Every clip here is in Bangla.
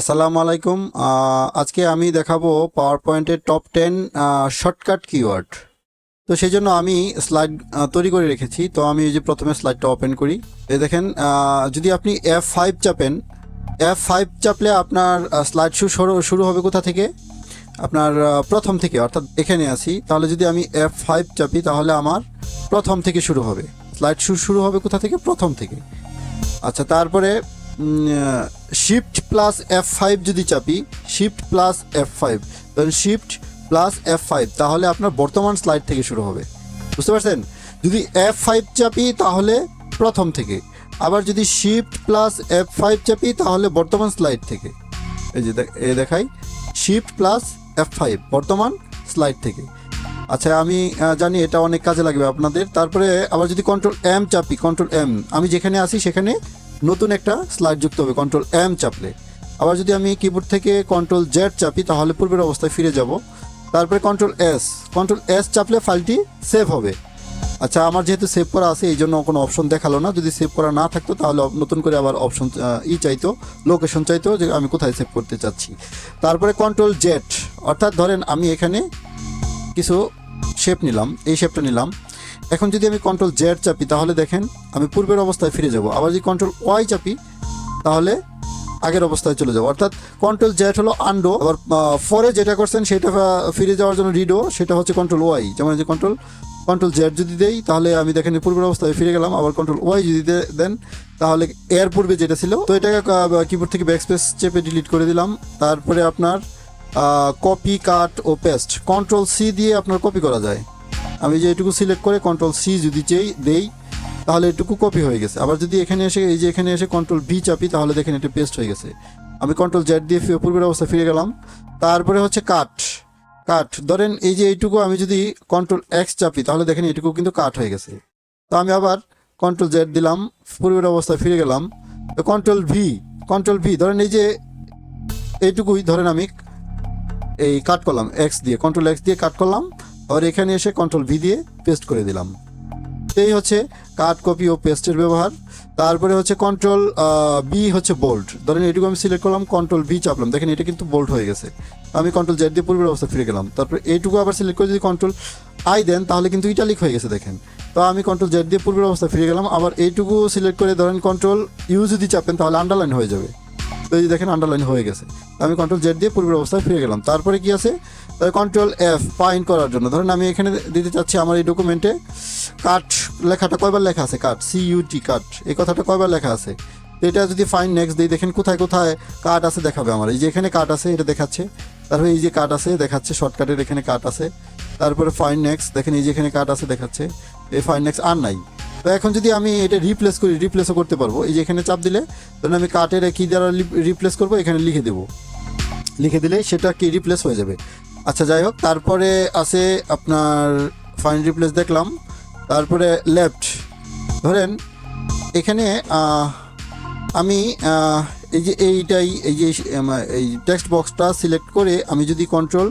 আসসালামু আলাইকুম। আজকে আমি দেখাবো পাওয়ার পয়েন্টের টপ টেন শর্টকাট কিওয়ার্ড তো সেই জন্য আমি স্লাইড তৈরি করে রেখেছি। তো আমি এই যে প্রথমে স্লাইডটা ওপেন করি। এই দেখেন যদি আপনি এফ ফাইভ চাপেন এফ ফাইভ চাপলে আপনার স্লাইড শু শুরু হবে কোথা থেকে? আপনার প্রথম থেকে, অর্থাৎ এখানে আসি তাহলে যদি আমি এফ ফাইভ চাপি, তাহলে আমার প্রথম থেকে শুরু হবে। স্লাইড শু, শুরু হবে কোথা থেকে? প্রথম থেকে। আচ্ছা তারপরে শিফট প্লাস এফ ফাইভ যদি চাপি শিফট প্লাস এফ ফাইভ ধরেন শিফট প্লাস এফ ফাইভ তাহলে আপনার বর্তমান স্লাইড থেকে শুরু হবে। বুঝতে পারছেন? যদি এফ ফাইভ চাপি, তাহলে প্রথম থেকে। আবার যদি শিফট প্লাস এফ ফাইভ চাপি, তাহলে বর্তমান স্লাইড থেকে। এই যে এ দেখাই শিফট প্লাস এফ ফাইভ বর্তমান স্লাইড থেকে। আচ্ছা আমি জানি এটা অনেক কাজে লাগবে আপনাদের। তারপরে আবার যদি কন্ট্রোল এম চাপি কন্ট্রোল এম আমি যেখানে আসি সেখানে নতুন একটা স্লাইড যুক্ত হবে কন্ট্রোল এম চাপলে। আবার যদি আমি কিবোর্ড থেকে কন্ট্রোল জেড চাপি, তাহলে পূর্বের অবস্থায় ফিরে যাব। তারপরে কন্ট্রোল এস কন্ট্রোল এস চাপলে ফাইলটি সেভ হবে। আচ্ছা আমার যেহেতু সেভ করা আছে, এই জন্য কোনো অপশন দেখাল না। যদি সেভ করা না থাকতো, তাহলে নতুন করে আবার অপশন ই চাইতো লোকেশন চাইতো যে আমি কোথায় সেভ করতে চাচ্ছি। তারপরে কন্ট্রোল জেড অর্থাৎ ধরেন আমি এখানে কিছু শেপ নিলাম, এই শেপটা নিলাম। এখন যদি আমি কন্ট্রোল জেড চাপি, তাহলে দেখেন আমি পূর্বের অবস্থায় ফিরে যাব। আবার যদি কন্ট্রোল ওয়াই চাপি, তাহলে আগের অবস্থায় চলে যাব। অর্থাৎ কন্ট্রোল জেড হলো আন্ডো আবার ফরে যেটা করছেন সেটা ফিরে যাওয়ার জন্য রিডো সেটা হচ্ছে কন্ট্রোল ওয়াই যেমন যে কন্ট্রোল কন্ট্রোল জেড যদি দেই, তাহলে আমি দেখেন পূর্বের অবস্থায় ফিরে গেলাম, আবার কন্ট্রোল ওয়াই যদি দেন, তাহলে এর পূর্বে যেটা ছিল, তো এটাকে কিবোর্ড থেকে ব্যাকস্পেস চেপে ডিলিট করে দিলাম। তারপরে আপনার কপি কাট ও পেস্ট কন্ট্রোল সি দিয়ে আপনার কপি করা যায়। আমি যে এটুকু সিলেক্ট করে কন্ট্রোল সি যদি চেই দেই, তাহলে এটুকু কপি হয়ে গেছে। আবার যদি এখানে এসে, এই যে এখানে এসে কন্ট্রোল ভি চাপি, তাহলে দেখেন এটা পেস্ট হয়ে গেছে। আমি কন্ট্রোল জেড দিয়ে পূর্বের অবস্থা ফিরে গেলাম। তারপরে হচ্ছে কাট কাট ধরেন এই যে এইটুকু আমি যদি কন্ট্রোল এক্স চাপি, তাহলে দেখেন এটুকু কিন্তু কাট হয়ে গেছে। তো আমি আবার কন্ট্রোল জেড দিলাম, পূর্বের অবস্থায় ফিরে গেলাম। তো কন্ট্রোল ভি কন্ট্রোল ভি ধরেন এই যে এইটুকুই, ধরেন আমি এই কাট করলাম এক্স দিয়ে কন্ট্রোল এক্স দিয়ে কাট করলাম। আর এখানে এসে কন্ট্রোল ভি দিয়ে পেস্ট করে দিলাম। এই হচ্ছে কাট কপি ও পেস্টের ব্যবহার। তারপরে হচ্ছে কন্ট্রোল বি হচ্ছে বোল্ড ধরেন এটুকু আমি সিলেক্ট করলাম কন্ট্রোল বি চাপলাম। দেখেন এটা কিন্তু বোল্ড হয়ে গেছে। আমি কন্ট্রোল জেড দিয়ে পূর্বের অবস্থা ফিরে গেলাম। তারপরে এইটুকু আবার সিলেক্ট করে যদি কন্ট্রোল আই দেন, তাহলে কিন্তু ইটালিক হয়ে গেছে, দেখেন। তো আমি কন্ট্রোল জেড দিয়ে পূর্বের অবস্থা ফিরে গেলাম। আবার এইটুকু সিলেক্ট করে ধরেন কন্ট্রোল ইউ যদি চাপেন, তাহলে আন্ডারলাইন হয়ে যাবে। এই যে দেখেন আন্ডারলাইন হয়ে গেছে। আমি কন্ট্রোল জেড দিয়ে পূর্বের অবস্থায় ফিরে গেলাম। তারপরে কি আছে? কন্ট্রোল এফ ফাইন করার জন্য। ধরেন আমি এখানে দিতে চাচ্ছি আমার এই ডকুমেন্টে কাট লেখাটা কয়বার লেখা আছে? কাট সি ইউটি কাট এই কথাটা কয়বার লেখা আছে? এটা যদি ফাইন নেক্সট দিই, দেখেন কোথায় কোথায় কাট আছে দেখাবে আমার। এই যে এখানে কাট আছে, এটা দেখাচ্ছে। তারপরে এই যে কাট আছে, দেখাচ্ছে। শর্টকাটের এখানে কাট আছে। তারপরে ফাইন নেক্সট দেখেন এই যে এখানে কাট আছে, দেখাচ্ছে। এই ফাইন নেক্সট আর নাই। তো এখন যদি আমি এটা রিপ্লেস করি রিপ্লেসও করতে পারব। এই যে এখানে চাপ দিলে, ধরুন আমি কাটের কি দ্বারা রিপ্লেস করব, এখানে লিখে দেবো। লিখে দিলে সেটা কি রিপ্লেস হয়ে যাবে। আচ্ছা যাই হোক, তারপরে আছে আপনার ফাইন রিপ্লেস দেখলাম। তারপরে লেফট ধরেন, এখানে আমি এই যে এইটাই, এই যে এই টেক্সট বক্সটা সিলেক্ট করে আমি যদি কন্ট্রোল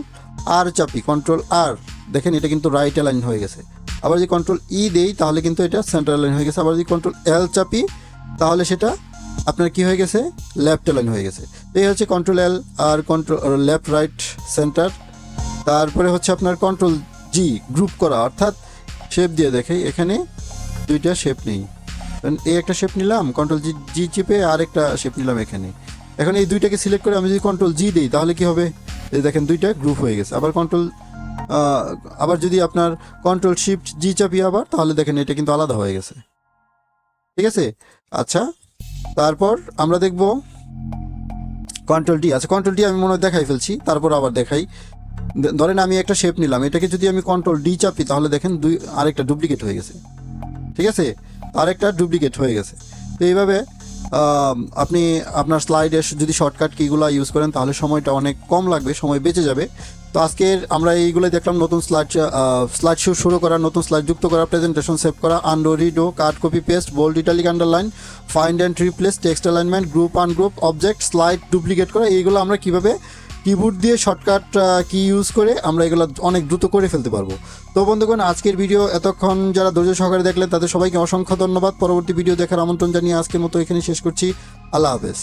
আর চাপি কন্ট্রোল আর দেখেন এটা কিন্তু রাইট অ্যালাইন হয়ে গেছে। আবার যদি কন্ট্রোল ই দেই, তাহলে কিন্তু এটা সেন্ট্রাল লাইন হয়ে গেছে। আবার যদি কন্ট্রোল এল চাপি, তাহলে সেটা আপনার কি হয়ে গেছে? লেফট লাইন হয়ে গেছে। তো এই হচ্ছে কন্ট্রোল এল আর কন্ট্রোল লেফট রাইট সেন্টার তারপরে হচ্ছে আপনার কন্ট্রোল জি গ্রুপ করা, অর্থাৎ শেপ দিয়ে দেখে, এখানে দুইটা শেপ নেই। এই একটা শেপ নিলাম কন্ট্রোল জি জি চিপে আর একটা শেপ নিলাম এখানে। এখন এই দুইটাকে সিলেক্ট করে আমি যদি কন্ট্রোল জি দিই, তাহলে কি হবে? এই দেখেন দুইটা গ্রুপ হয়ে গেছে। আবার কন্ট্রোল আবার যদি আপনার কন্ট্রোল শিফট জি চাপি আবার, তাহলে দেখেন এটা কিন্তু আলাদা হয়ে গেছে। ঠিক আছে? আচ্ছা তারপর আমরা দেখব কন্ট্রোল ডি আচ্ছা কন্ট্রোল ডি আমি মনে হয় দেখাই ফেলছি, তারপর আবার দেখাই। ধরেন আমি একটা শেপ নিলাম, এটাকে যদি আমি কন্ট্রোল ডি চাপি, তাহলে দেখেন দুই, আরেকটা ডুপ্লিকেট হয়ে গেছে। ঠিক আছে? আরেকটা ডুপ্লিকেট হয়ে গেছে। তো এইভাবে আপনি আপনার স্লাইডে যদি শর্টকাট কিগুলো ইউজ করেন, তাহলে সময়টা অনেক কম লাগবে, সময় বেঁচে যাবে। তো আজকের আমরা এইগুলো দেখলাম, নতুন স্লাইড স্লাইড শো শুরু করা, নতুন স্লাইড যুক্ত করা প্রেজেন্টেশন সেভ করা undo redo cut copy paste bold italic underline find and replace text alignment group ungroup object slide duplicate করা, এইগুলো আমরা কীভাবে কিবোর্ড দিয়ে শর্টকাট কি ইউজ করে আমরা এগুলো অনেক দ্রুত করে ফেলতে পারব। তো বন্ধুগণ, আজকের ভিডিও এতক্ষণ যারা ধৈর্য সহকারে দেখলেন, তাদের সবাইকে অসংখ্য ধন্যবাদ। পরবর্তী ভিডিও দেখার আমন্ত্রণ জানিয়ে আজকের মতো এখানে শেষ করছি। আল্লাহ হাফেজ।